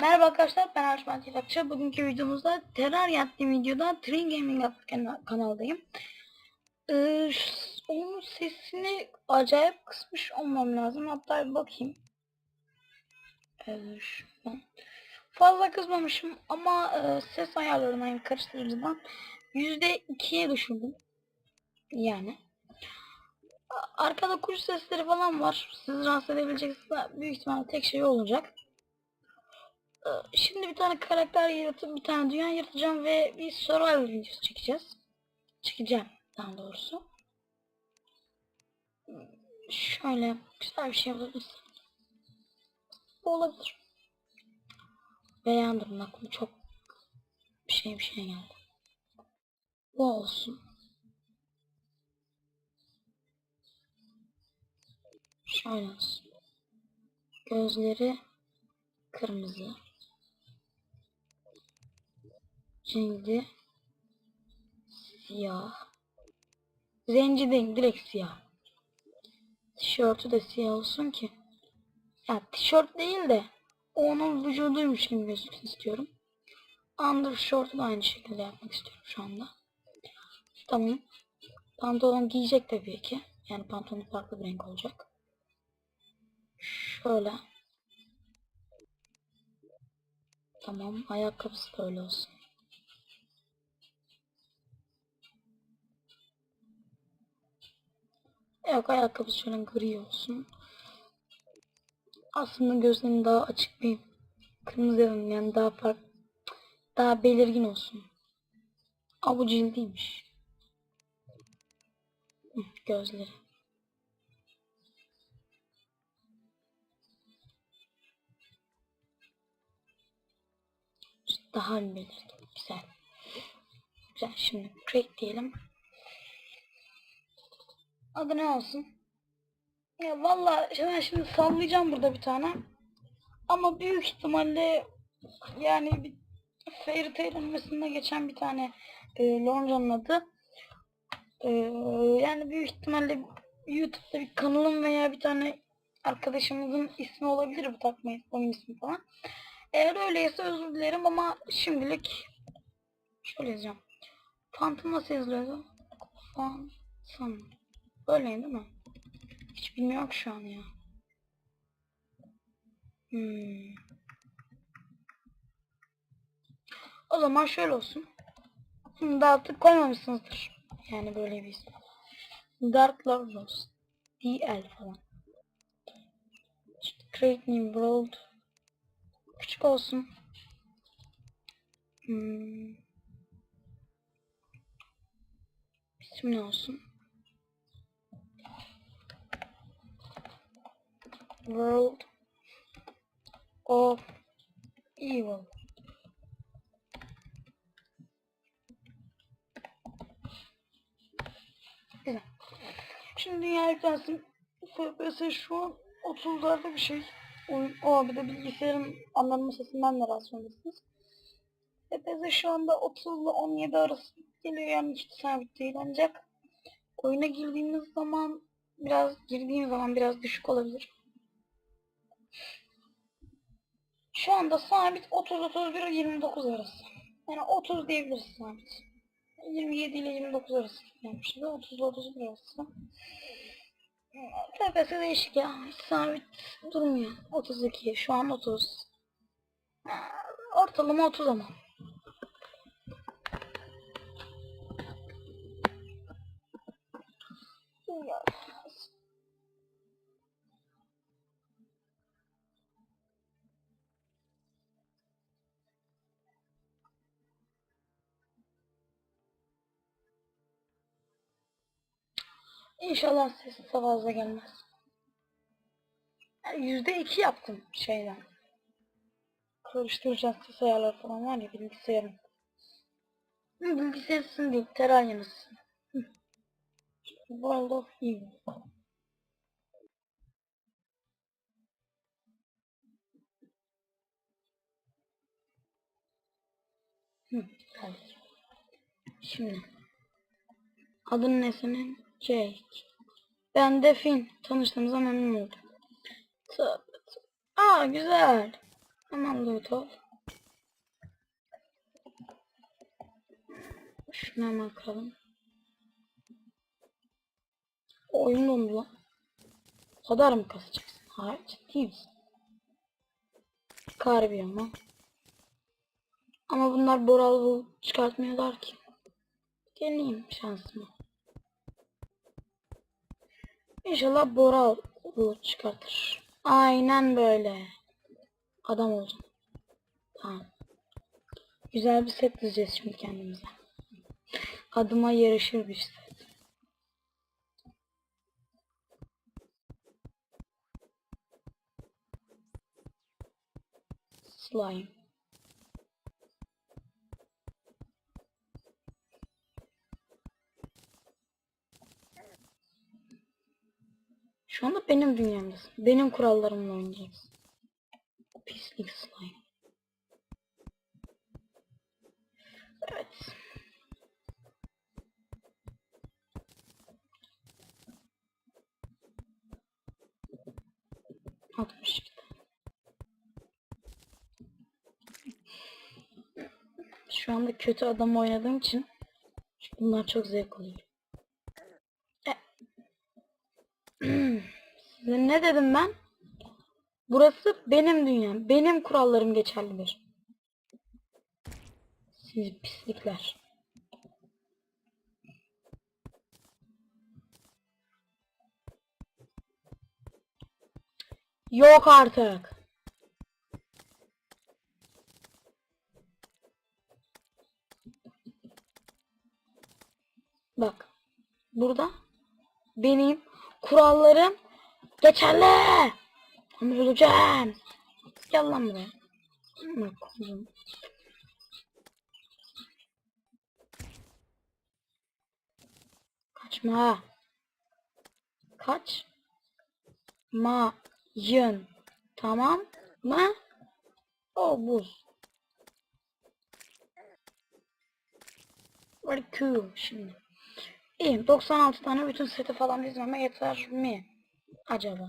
Merhaba arkadaşlar ben Arşman Tilakçı. Bugünkü videomuzda Terraria adlı videoda Train Gaming kanaldayım. Ee, onun sesini acayip kısmış olmam lazım. Hatta bir bakayım. Ee, şuradan. Fazla kızmamışım ama e, ses ayarlarından yani karıştırıcıdan %2'ye düşürdüm. Yani. Arkada kuş sesleri falan var. Sizi rahatsız edebilecekse büyük ihtimalle tek şey olacak. Ee, Şimdi bir tane karakter yaratıp bir tane dünya yaratacağım ve bir survival videosu çekeceğiz. Çekeceğim daha doğrusu. Şöyle güzel bir şey olabilir. Bu olabilir. Beğendim aklıma çok bir şey bir şey geldi. Bu olsun. Şöyle olsun. Gözleri kırmızı. Cildi siyah. Zenci değil direkt siyah. Tişörtü de siyah olsun ki. Ya tişört değil de onun vücuduymuş gibi gözüksün istiyorum. Undershort'u da aynı şekilde yapmak istiyorum şu anda. Tamam. Pantolon giyecek tabii ki. Yani pantolonu farklı bir renk olacak. Şöyle. Tamam. Ayakkabısı da öyle olsun. Yok ayakkabısı şöyle gri olsun. Aslında gözlerini daha açık bir kırmızı yapayım yani daha fark daha belirgin olsun. Aa bu cildiymiş. Gözleri. Daha belirgin. Güzel. Güzel. Şimdi create diyelim. Adı ne olsun? Ya valla ben şimdi sallayacağım burada bir tane. Ama büyük ihtimalle yani bir Fairy Tail animesinde geçen bir tane e, Londra'nın adı. E, yani büyük ihtimalle YouTube'da bir kanalım veya bir tane arkadaşımızın ismi olabilir bu takma oyun ismi falan. Eğer öyleyse özür dilerim ama şimdilik şöyle yazacağım. Phantom nasıl yazılıyordu? Phantom. Böyle değil mi? Hiç bilmiyorum şu an ya. Hmm. O zaman şöyle olsun. Şimdi artık koymamışsınızdır. Yani böyle bir isim. Dark Lord olsun. DL falan. İşte Create New World. Küçük olsun. Hmm. İsim ne olsun? World of Evil. Güzel. Şimdi dünya yüklensin. FPS şu an 30'larda bir şey. Oyun, o bir de bilgisayarın anlanma sesinden de rahatsız. FPS şu anda 30 ile 17 arası geliyor yani hiç sabit değil ancak oyuna girdiğimiz zaman biraz girdiğim zaman biraz düşük olabilir. Şu anda sabit 30-31 29 arası. Yani 30 diyebiliriz sabit. 27 ile 29 arası gelmiş de 30 ile 31 arası. FPS değişik ya. Hiç sabit durmuyor. 32. Şu an 30. Ortalama 30 ama. Ya. İnşallah ses de fazla gelmez. Yani Yüzde iki yaptım şeyden. Karıştıracağız ses ayarları falan var ya bilgisayarın. Bilgisayarısın değil, Terraria'nısın. World of Evil. Şimdi. Adın ne senin? Jake. Ben de Finn. Tanıştığımıza memnun oldum. Aa güzel. Hemen loot ol. Şunu hemen kıralım. Oyun dondu lan. O kadar mı kasacaksın? Hayır ciddi misin? Harbi ama. Ama bunlar Boral bu çıkartmıyorlar ki. Deneyeyim şansımı. İnşallah Boral bu çıkartır. Aynen böyle. Adam oldum. Tamam. Güzel bir set dizeceğiz şimdi kendimize. Adıma yarışır bir set. Slime. Şu anda benim dünyamdasın. Benim kurallarımla oynayacaksın. Pislik slime. Evet. Altmış iki. Şu anda kötü adam oynadığım için bunlar çok zevk alıyor. E. Ben? Burası benim dünyam. Benim kurallarım geçerlidir. Siz pislikler. Yok artık. Geçerli. Ama öleceğim. Gel lan buraya. Kaçma. Kaç. Ma. Yın. Tamam mı? O buz. Very cool şimdi. İyi 96 tane bütün seti falan dizmeme yeter mi? Acaba?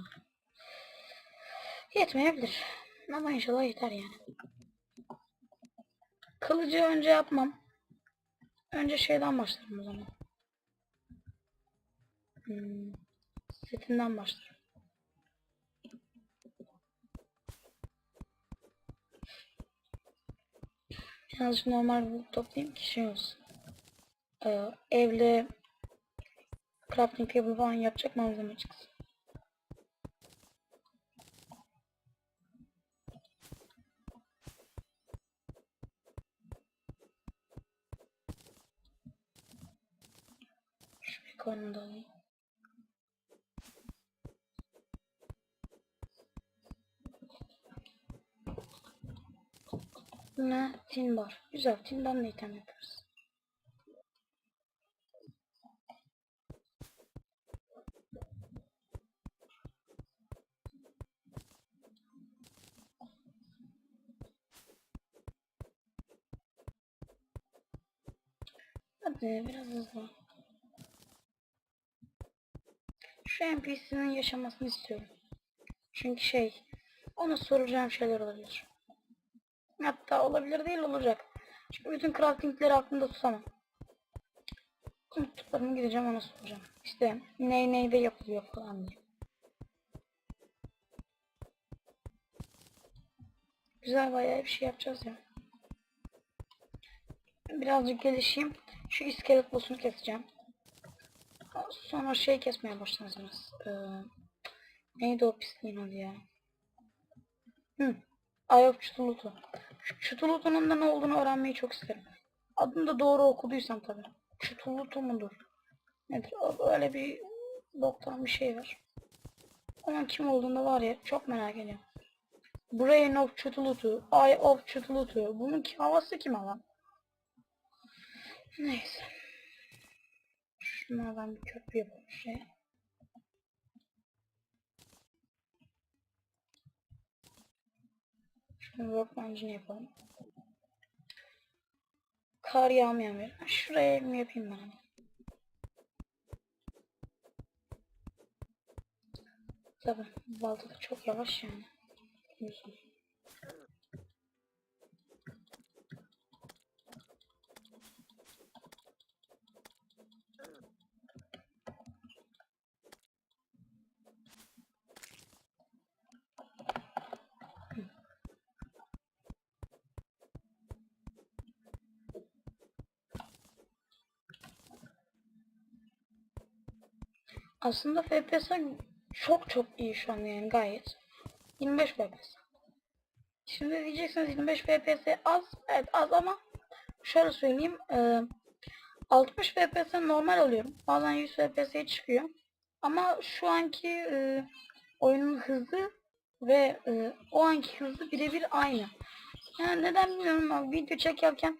Yetmeyebilir. Ama inşallah yeter yani. Kılıcı önce yapmam. Önce şeyden başlarım o zaman. Hmm, setinden başlarım. Birazcık normal bir toplayayım ki şey olsun. Ee, evle crafting table falan yapacak malzeme çıksın. Konu da. Ne? Tin var. Güzel. Tinden de item yaparız. Hadi biraz hızlı. Şu NPC'nin yaşamasını istiyorum. Çünkü şey, ona soracağım şeyler olabilir. Hatta olabilir değil olacak. Çünkü bütün craftingleri aklımda tutamam. Unuttuklarımı gideceğim ona soracağım. İşte ney neyde yapılıyor falan diye. Güzel bayağı bir şey yapacağız ya. Birazcık gelişeyim. Şu iskelet boss'unu keseceğim. Sonra şey kesmeye başlayacağız. Ee, neydi o pisliğin adı ya? Hı. Eye of Cthulhu. Şu Cthulhu'nun da ne olduğunu öğrenmeyi çok isterim. Adını da doğru okuduysam tabi. Cthulhu mudur? Nedir? O Öyle bir boktan bir şey var. Onun kim olduğunu var ya çok merak ediyorum. Brain of Cthulhu, Eye of Cthulhu. Bunun ki havası kim alan? Neyse. Şunlardan bir köprü yapalım şey. Şunu workbench'ini yapalım. Kar yağmayan bir. Şuraya evimi yapayım ben. Tabi balta da çok yavaş yani. Biliyorsunuz. Aslında FPS çok çok iyi şu an yani gayet. 25 FPS. Şimdi diyeceksiniz 25 FPS az. Evet az ama şöyle söyleyeyim. e, 60 FPS normal alıyorum. Bazen 100 FPS'ye çıkıyor. Ama şu anki e, oyunun hızı ve e, o anki hızı birebir aynı. Yani neden bilmiyorum ama video çekerken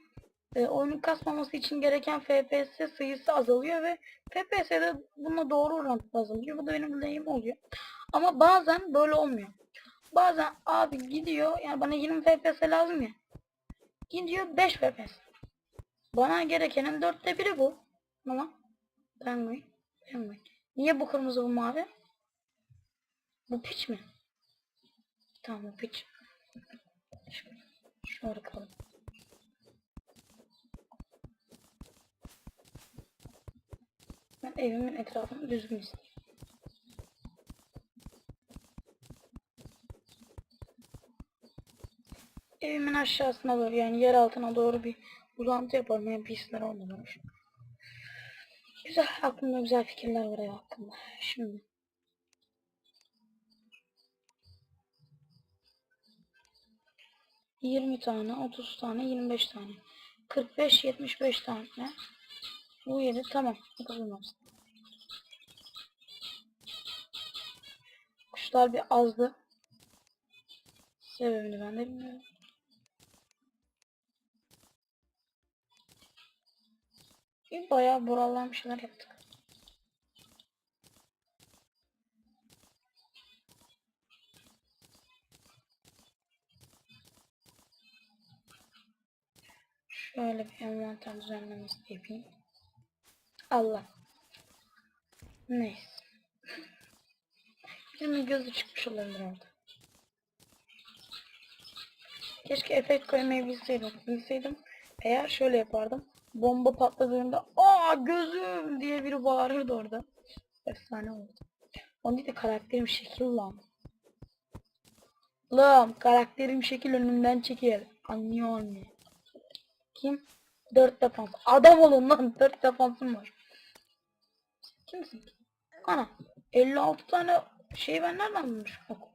e, oyunun kasmaması için gereken FPS sayısı azalıyor ve FPS'de bununla doğru orantılı azalıyor. Bu da benim deneyim oluyor. Ama bazen böyle olmuyor. Bazen abi gidiyor yani bana 20 FPS lazım ya. Gidiyor 5 FPS. Bana gerekenin dörtte biri bu. Ama penguin, penguin. Niye bu kırmızı bu mavi? Bu piç mi? Tamam bu piç. Şöyle, şöyle bakalım. Ben evimin etrafını düzgün istiyorum. Evimin aşağısına doğru yani yer altına doğru bir uzantı yaparım. Yani pisler olmamış. Güzel aklımda güzel fikirler var ev hakkında. Şimdi. Yirmi tane, otuz tane, yirmi beş tane. Kırk beş, yetmiş beş tane. Bu yedi tamam. Kızılmaz. Kuşlar bir azdı. Sebebini ben de bilmiyorum. Bir bayağı buralan şeyler yaptık. Şöyle bir envanter düzenlemesi yapayım. Allah. Neyse. Birinin gözü çıkmış olabilir orada. Keşke efekt koymayı bilseydim. Bilseydim eğer şöyle yapardım. Bomba patladığında aa gözüm diye biri bağırırdı orada. Efsane oldu. Onun değil de karakterim şekil lan. Lan karakterim şekil önümden çekil. Anlıyor anne. Kim? Dört defans. Adam olun lan. Dört defansım var. Kimsin? Ana. 56 tane şey ben nereden bulmuşum? Yok.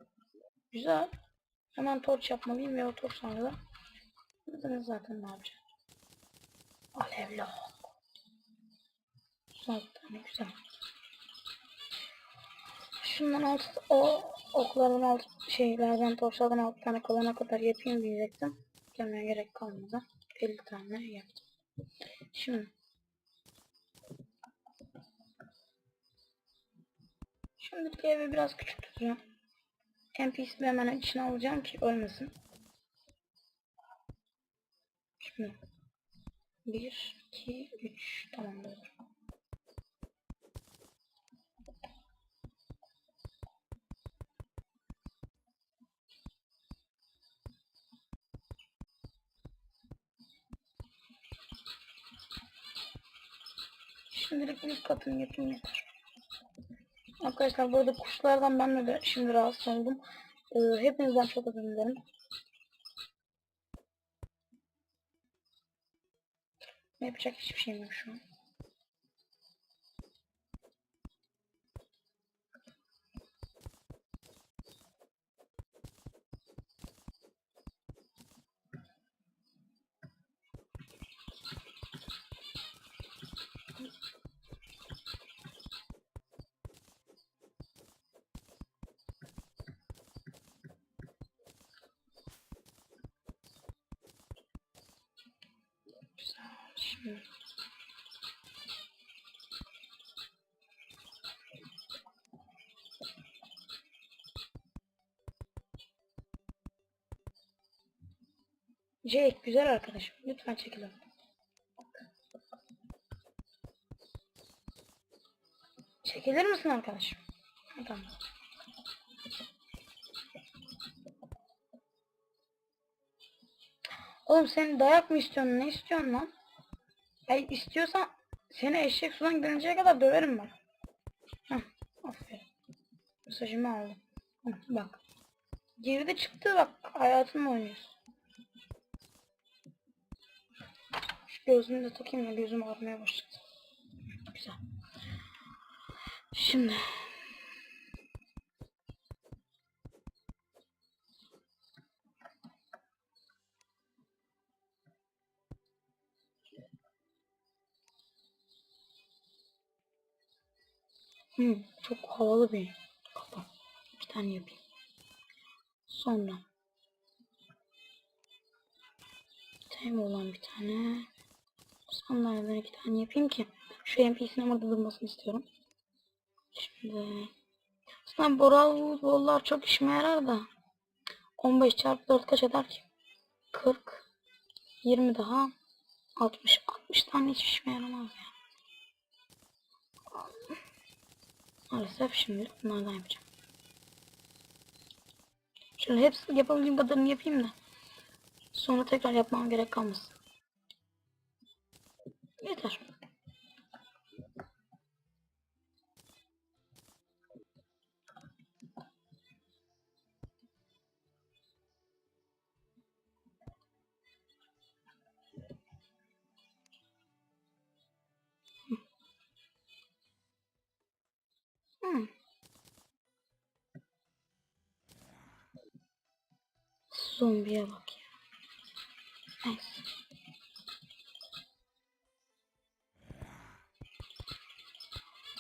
Güzel. Hemen torç yapmalıyım ve o torç sonra da Zaten zaten ne yapacağım? Alevli ok. Tane güzel. Şundan alt o okların alt şeylerden torçlardan altı tane kalana kadar yapayım diyecektim. Gelmeye gerek kalmadı. 50 tane yaptım. Şimdi Şimdiki evi biraz küçük tutacağım. NPC'yi hemen içine alacağım ki ölmesin. Şimdi 1, 2, 3 tamam olur. Şimdilik ilk katını yapayım. Arkadaşlar bu arada kuşlardan ben de şimdi rahatsız oldum. Ee, hepinizden çok özür dilerim. Yapacak hiçbir şeyim yok şu an. Jake güzel arkadaşım. Lütfen çekilin. Çekilir misin arkadaşım? Tamam. Oğlum sen dayak mı istiyorsun? Ne istiyorsun lan? Ay istiyorsan seni eşek sudan görünceye kadar döverim ben. Heh, aferin. Mesajımı aldım. Heh, bak. Girdi çıktı bak hayatımla oynuyorsun. Şu gözlüğümü de takayım ya gözüm ağrımaya başladı. Güzel. Şimdi Hmm, çok havalı bir kafa. Bir tane yapayım. Sonra Time olan bir tane. Sonlardan iki tane yapayım ki şu NPC'nin orada durmasını istiyorum. Şimdi aslında boral bollar çok işime yarar da 15 çarpı 4 kaç eder ki? 40 20 daha 60 60 tane hiç işime yaramaz ya. Maalesef şimdilik bunlardan yapacağım. Şöyle hepsini yapabildiğim kadarını yapayım da. Sonra tekrar yapmam gerek kalmasın. Yeter. Zombiye bak ya. Neyse.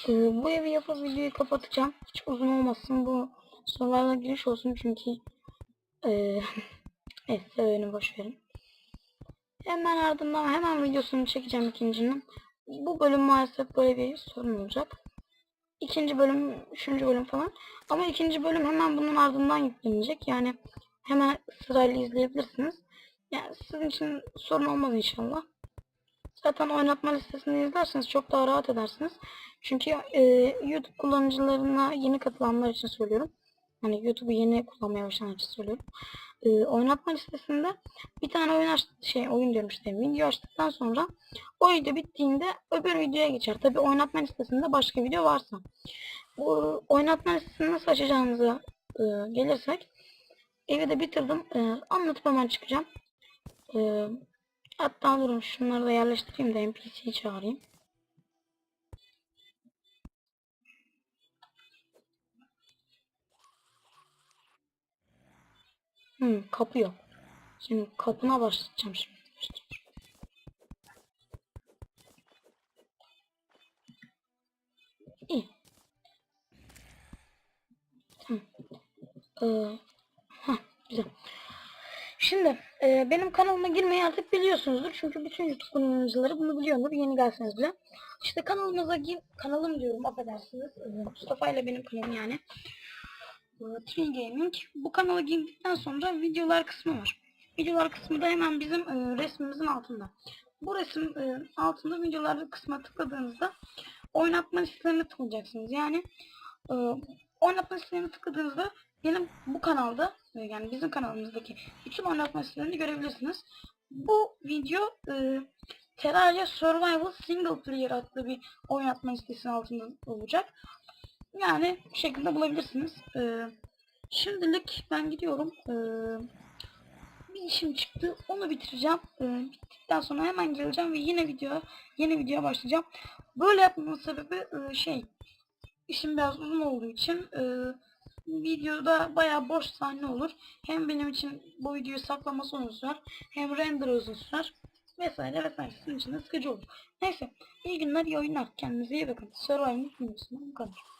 Ee, bu evi yapıp videoyu kapatacağım. Hiç uzun olmasın bu sorularla giriş olsun çünkü ee, evet sebebini boş verin. Hemen ardından hemen videosunu çekeceğim ikincinin. Bu bölüm maalesef böyle bir sorun olacak. İkinci bölüm, üçüncü bölüm falan. Ama ikinci bölüm hemen bunun ardından yüklenecek. Yani hemen sırayla izleyebilirsiniz. Yani sizin için sorun olmaz inşallah. Zaten oynatma listesini izlerseniz çok daha rahat edersiniz. Çünkü e, YouTube kullanıcılarına yeni katılanlar için söylüyorum. Hani YouTube'u yeni kullanmaya başlayanlar için söylüyorum. E, oynatma listesinde bir tane oyun aç şey oyun diyorum işte video açtıktan sonra o video bittiğinde öbür videoya geçer. Tabi oynatma listesinde başka video varsa. Bu oynatma listesini nasıl açacağınıza e, gelirsek evi de bitirdim. E, anlatıp hemen çıkacağım. E, hatta durun şunları da yerleştireyim de NPC'yi çağırayım. Hmm, kapı yok. Şimdi kapına başlayacağım şimdi. İyi. Tamam. Ee, güzel. Şimdi e, benim kanalıma girmeyi artık biliyorsunuzdur. Çünkü bütün YouTube kullanıcıları bunu biliyordur. Yeni gelseniz bile. İşte kanalımıza gir, kanalım diyorum affedersiniz. Ee, Mustafa ile benim kanalım yani. Tree Gaming. Bu kanala girdikten sonra videolar kısmı var. Videolar kısmı da hemen bizim e, resmimizin altında. Bu resim e, altında videolar kısmına tıkladığınızda oynatma listelerini tıklayacaksınız. Yani e, oynatma listelerini tıkladığınızda benim bu kanalda e, yani bizim kanalımızdaki bütün oynatma listelerini görebilirsiniz. Bu video e, Terraria Survival Single Player adlı bir oynatma listesinin altında olacak. Yani bu şekilde bulabilirsiniz. Ee, şimdilik ben gidiyorum. Ee, bir işim çıktı. Onu bitireceğim. Ee, bittikten sonra hemen geleceğim ve yine video yeni videoya başlayacağım. Böyle yapmamın sebebi e, şey işim biraz uzun olduğu için e, videoda bayağı boş sahne olur. Hem benim için bu videoyu saklaması uzun sürer. Hem render uzun sürer. Vesaire vesaire. Sizin için de sıkıcı olur. Neyse. iyi günler, iyi oyunlar. Kendinize iyi bakın. Survivor'ın bu kadar.